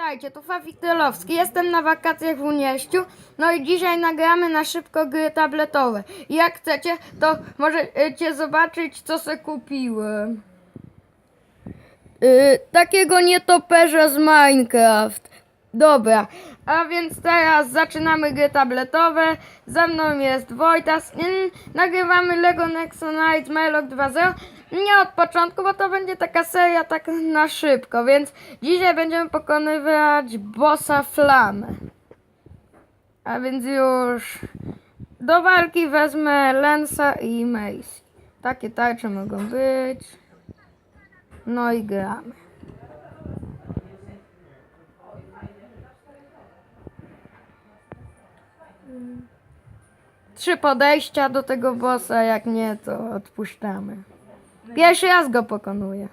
Witajcie, tu Fafik Tylowski. Jestem na wakacjach w Unieściu. No i dzisiaj nagramy na szybko gry tabletowe. Jak chcecie, to możecie zobaczyć, co se kupiłem. Yy, takiego nietoperza z Minecraft. Dobra, a więc teraz zaczynamy gry tabletowe. Za mną jest Wojtas. Mm, nagrywamy Lego Nexonite Melok 2.0. Nie od początku, bo to będzie taka seria tak na szybko, więc dzisiaj będziemy pokonywać bossa Flamę. A więc już do walki wezmę Lensa i Macy. Takie tarcze mogą być. No i gramy. Trzy podejścia do tego bossa, jak nie, to odpuszczamy. Pierwszy raz go pokonuję.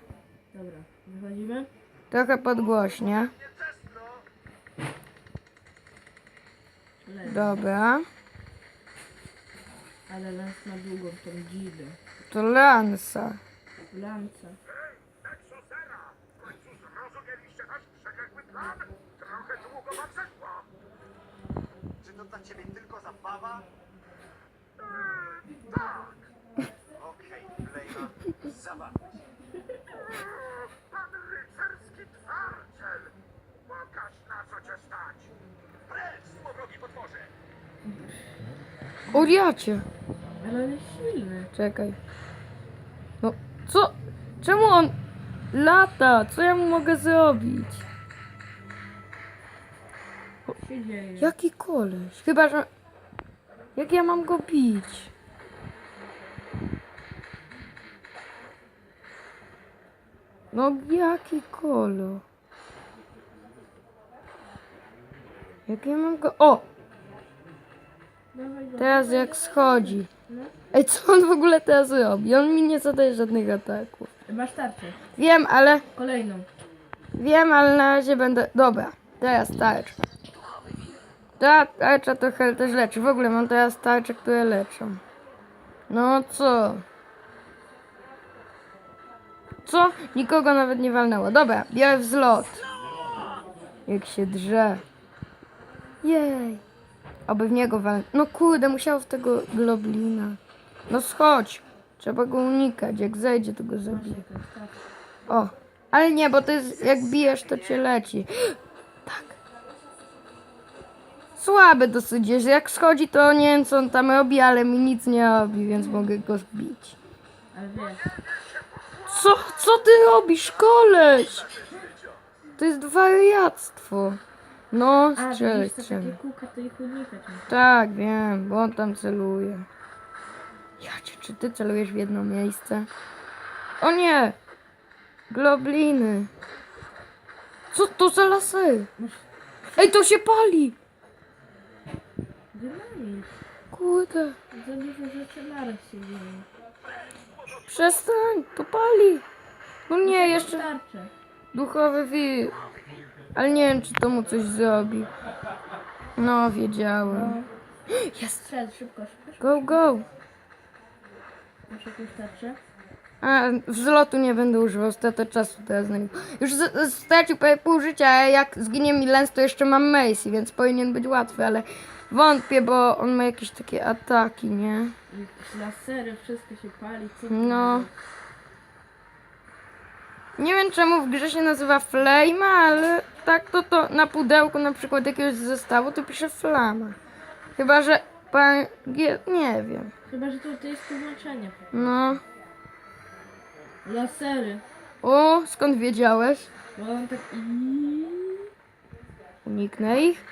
Dobra, wychodzimy? Trochę podgłośnie. Dobra. Ale Lens ma długą tą dzidę. To Lansa. Zeszło. Czy to dla ciebie tylko zabawa? Eee, tak. Zabawmy się. Pan rycerski twardziel! Pokaż na co cię stać! Precz, złowrogi potworze! Uriacie. Ale on jest silny. Czekaj. No, co? Czemu on lata? Co ja mu mogę zrobić? Co się dzieje? Jaki koleś? Chyba, że... Jak ja mam go bić? No, jaki kolo? Jak ja mam go... O! Teraz jak schodzi. Ej, co on w ogóle teraz robi? On mi nie zadaje żadnych ataków. Masz tarczę. Wiem, ale... Kolejną. Wiem, ale na razie będę... Dobra, teraz tarcza. Ta tarcza trochę też leczy. W ogóle mam teraz tarcze, które leczą. No co? Co? Nikogo nawet nie walnęło. Dobra, biorę wzlot. Jak się drze. Jej. Oby w niego wal... No kurde, musiał w tego globlina. No schodź. Trzeba go unikać. Jak zejdzie, to go tarcza. O, ale nie, bo to jest, jak bijesz, to cię leci. Tak. Słaby dosyć jest. Jak schodzi, to nie wiem, co on tam robi, ale mi nic nie robi, więc mogę go zbić. Ale wiesz, Co? Co ty robisz, koleś? To jest wariactwo. No, a strzelaj, widzisz, to strzelaj. takie kółka, to ich unikać musisz. Tak, wiem, bo on tam celuje. Jacie, czy ty celujesz w jedno miejsce? O nie! Globliny. Co to za lasery? Ej, to się pali! Dynamit. Kurde, Za dużo rzeczy naraz się dzieje. Przestań, to pali. No nie, jeszcze Tarczę. duchowy wir. Ale nie wiem, czy to mu coś zrobi. No, wiedziałem. Jest. Strzel, szybko, szybko. Go, go. Masz jakąś tarczę? A, wzlotu nie będę używał, strata czasu teraz na niego. Już z- stracił prawie pół życia, a jak zginie mi Lens, to jeszcze mam Macy, więc powinien być łatwy, ale wątpię, bo on ma jakieś takie ataki, nie? I Lasery, wszystko się pali. Co No. Nie wiem czemu w grze się nazywa Flame, ale tak to to na pudełku na przykład jakiegoś zestawu to pisze Flama. Chyba, że pan... nie wiem. Chyba, że to, to jest tłumaczenie. No. Lasery. O, skąd wiedziałeś? Bo on tak... Uniknę ich.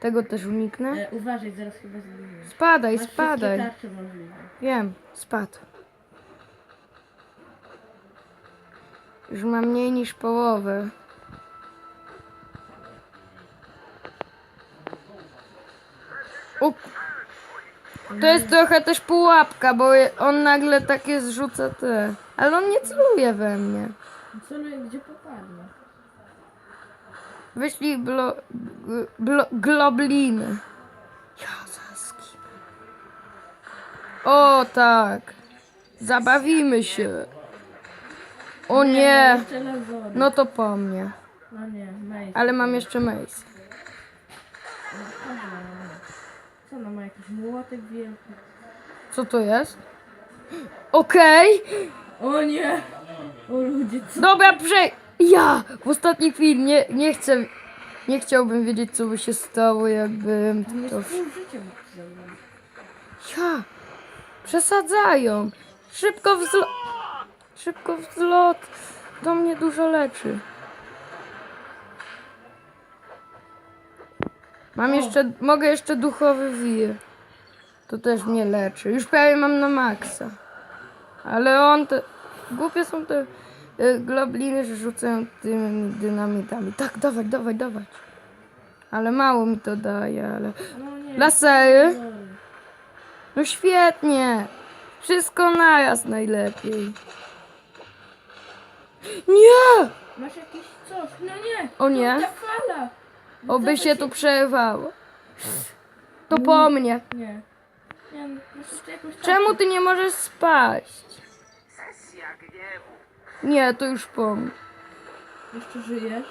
Tego też uniknę. E, uważaj, zaraz chyba zginie. Spadaj, Masz spadaj. wszystkie tarcze możliwe. Wiem, spadł. Już mam mniej niż połowę. To jest trochę też pułapka, bo on nagle takie zrzuca te. Ale on nie celuje we mnie. Celuje gdzie popadnie. Wyślij blo, blo, globliny. Jazaski. O tak. Zabawimy się. O nie. No to po mnie. No. Ale mam jeszcze mace. No. Co ona ma jakiś młotek wielki? Co to jest? Okej. O nie! O ludzie, co? Dobra, przej... Ja! W ostatniej chwili nie, nie chcę... Nie chciałbym wiedzieć, co by się stało, jakbym to... Ja! Przesadzają! Szybko wzlot! Szybko wzlot! To mnie dużo leczy. Mam jeszcze... Mogę jeszcze duchowy wir. To też mnie leczy. Już prawie mam na maksa. Ale on te... Głupie są te globliny, że rzucają tymi dynamitami. Tak, dawać, dawać, dawać. Ale mało mi to daje, ale... No nie. Lasery? No świetnie! Wszystko naraz najlepiej. Nie! Masz jakieś coś? No nie! O nie. Ta fala! Oby się tu przerwało. To po mnie. Nie. Nie, no, masz jeszcze jakąś Czemu ty nie możesz spaść? Nie, to już po. Jeszcze żyjesz?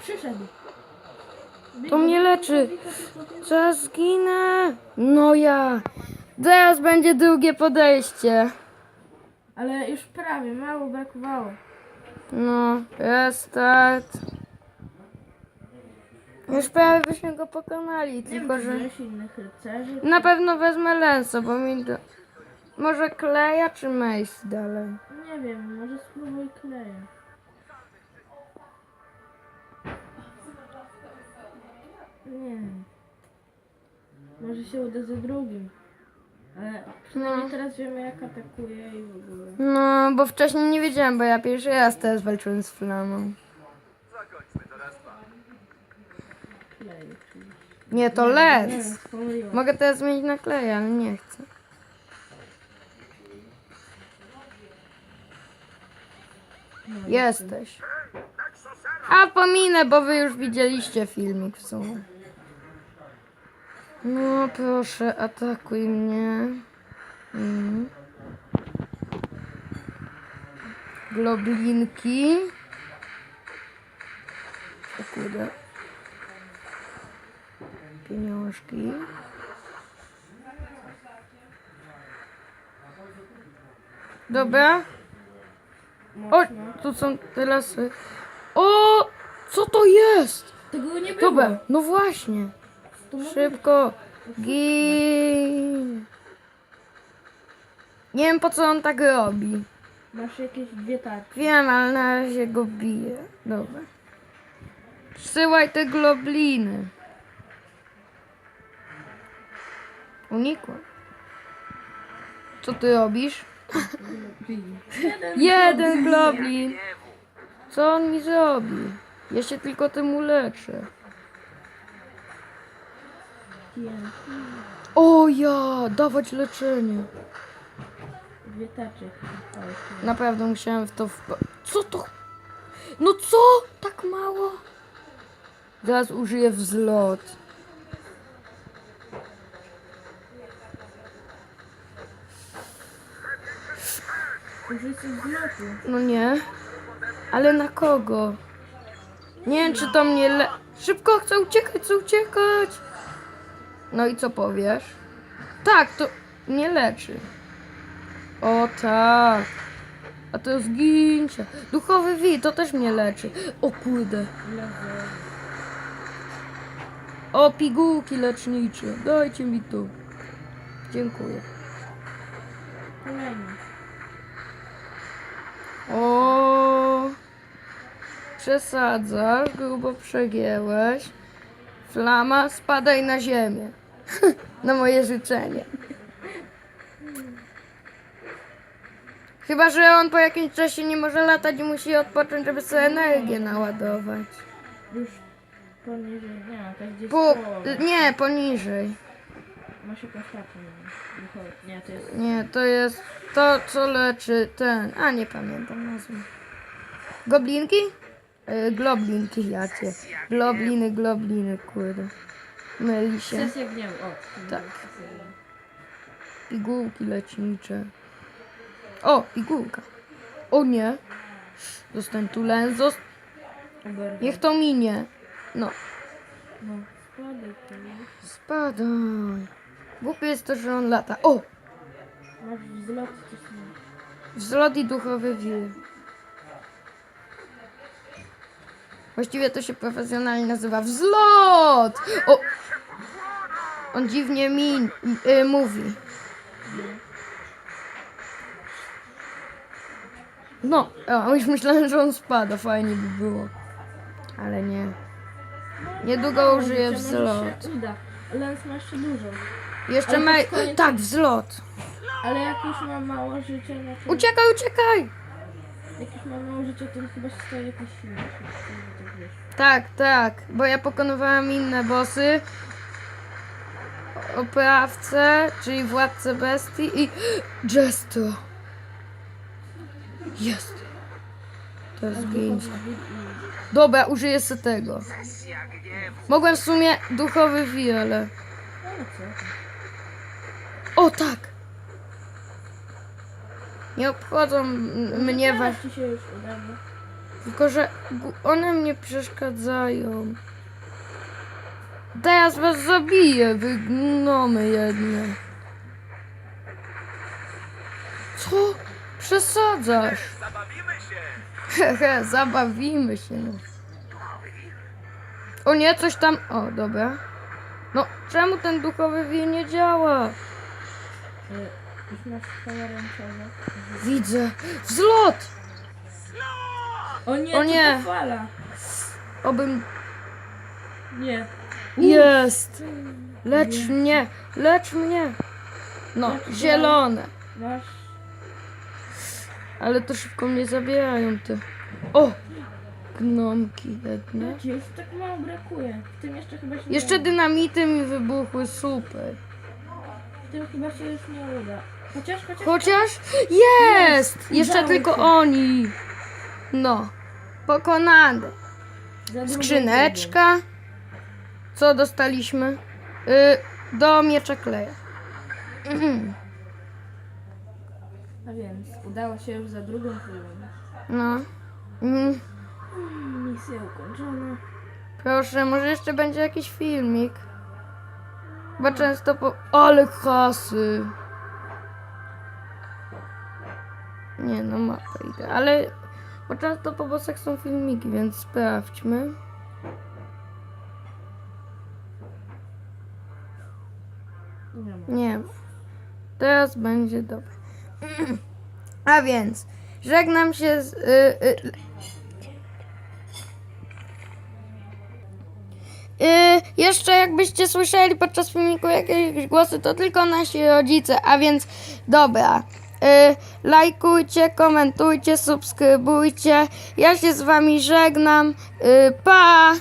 Przyszedł. To mnie leczy. Co ja zginę? No ja. Teraz będzie drugie podejście. Ale już prawie, mało brakowało. No, restart. Już prawie byśmy go pokonali, tylko że... innych rycerzy. Na pewno wezmę Lensa, bo mi do... Może kleja czy Mace dalej? Nie wiem, może spróbuj kleja. Nie wiem. Może się uda za drugim. Ale przynajmniej No. teraz wiemy jak atakuje i w ogóle. No, bo wcześniej nie wiedziałem, bo ja pierwszy raz teraz walczyłem z flamą. Klej oczywiście. Nie, to Nie, pomyliłam. Mogę teraz zmienić na kleja, ale nie chcę. Jesteś. A pominę, bo wy już widzieliście filmik w sumie. No proszę, atakuj mnie. Mhm. Globlinki. O kurde. Pieniążki. Dobra. O, tu są te lasy. O, co to jest? Tego nie było. Dobra, no właśnie. To może- Szybko. Gin. Nie wiem po co on tak robi. Masz jakieś dwie tarcze. Wiem, ale na razie go bije. Dobra. Przysyłaj te globliny. Unikłem. Co ty robisz? Jeden. Gniewu. Co on mi zrobi? Ja się tylko tym uleczę. O ja, dawać leczenie. Dwie tarcze. O, jeszcze Naprawdę musiałem w to wpa- Co to? No co? Tak mało? Zaraz użyję wzlot. Lotu. No nie. Ale na kogo? Nie wiem, czy to mnie le... Szybko, chcę uciekać, chcę uciekać. No i co powiesz? Tak, to nie leczy. O tak. A to zgięcie. Duchowy wi, to też mnie leczy. O kurde. O, pigułki lecznicze. Dajcie mi tu. Dziękuję. Kolejny. Przesadzasz, grubo przegięłeś. Flama, spadaj na ziemię. na moje życzenie. Chyba, że on po jakimś czasie nie może latać i musi odpocząć, żeby sobie energię naładować. Już poniżej. Nie, gdzieś Po, nie, poniżej. Masz jakąś? Duchowy. Nie, to jest... Nie, to jest to, co leczy ten. A nie pamiętam nazwy. Goblinki? E, globlinki jakie. Globliny, globliny, kurde. Myli się. Sesja gniewu. O, Tak. Pigułki lecznicze. O, pigułka. O nie. Zostań tu len. Zost... Niech to minie. No, No, spadaj tu. spadaj. Głupie jest to, że on lata. O! Masz wzlot nie? Wzlot i duchowy wir. Właściwie to się profesjonalnie nazywa wzlot! O! On dziwnie mi y, mówi. No, już myślałem, że on spada, fajnie by było. Ale nie. Niedługo użyję Może wzlot. uda, on ma jeszcze dużo. Jeszcze Ale ma... pod koniec- Tak, wzlot. Ale jak już ma mało życia, no to... Uciekaj, uciekaj! Jak już ma mało życia, to chyba się staje jakiś silniejszy. Tak. Tak, tak, bo ja pokonywałem inne bossy. Oprawcę, czyli władcę bestii i Jesto. Jest. To jest pięć. Dobra, użyję sobie tego. Mogłem w sumie duchowy wiele. Ale? O tak! Nie obchodzą m- mnie was, ci się już tylko że one mnie przeszkadzają. Teraz was zabiję, wy gnomy jedne. Co? Przesadzasz. Zabawimy się. Hehe, zabawimy się. No. O nie, coś tam... O, dobra. No, czemu ten duchowy wir nie działa? Widzę. Wzlot! O nie, O to nie. ta fala! Obym... Nie. Jest! Lecz mnie! Lecz mnie! No, Lecz go. zielone. Masz... Ale to szybko mnie zabierają te. O! Gnomki jedne. Tak mało brakuje. W tym jeszcze chyba się Jeszcze dynamity mi wybuchły, super. Tym chyba się już nie uda. Chociaż, chociaż... Chociaż jest! Jeszcze udało tylko się. oni. No. Pokonane. za drugą Skrzyneczka. Co dostaliśmy? Y, do miecza kleja. Mhm. więc, udało się już za drugą próbą. No. Mhm. Misja ukończona. Proszę, może jeszcze będzie jakiś filmik. Bo często po... Ale kasy! Nie no, mapa idę, ale... Bo często po bossach są filmiki, więc sprawdźmy. Nie. Teraz będzie dobre. A więc, żegnam się z... Y, y, Y, jeszcze jakbyście słyszeli podczas filmiku jakieś głosy, to tylko nasi rodzice, a więc dobra. Y, lajkujcie, komentujcie, subskrybujcie. Ja się z wami żegnam. Y, pa!